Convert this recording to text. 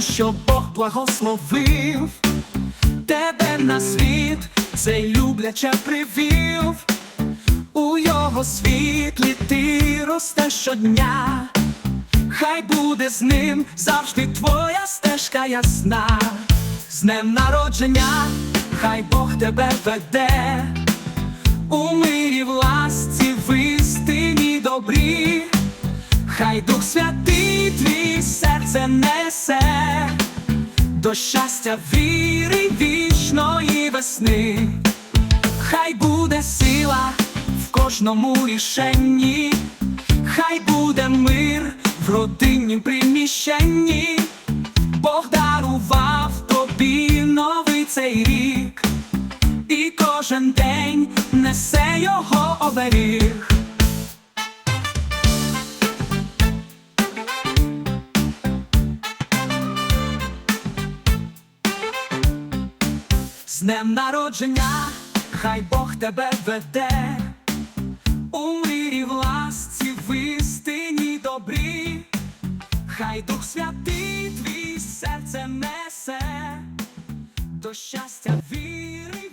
що Бог благословив тебе на світ, цей любляче привів. У його світлі ти росте щодня, хай буде з ним завжди твоя стежка ясна. З днем народження, хай Бог тебе веде, у мирі власті хай Дух Святий твій серце несе, до щастя віри вічної весни. Хай буде сила в кожному рішенні, хай буде мир в родиннім приміщенні, Бог дарував тобі новий цей рік, і кожен день несе його оберіг. З днем народження, хай Бог тебе веде, у мирі власті в істині добрі, хай Дух Святий твій серце несе, до щастя віри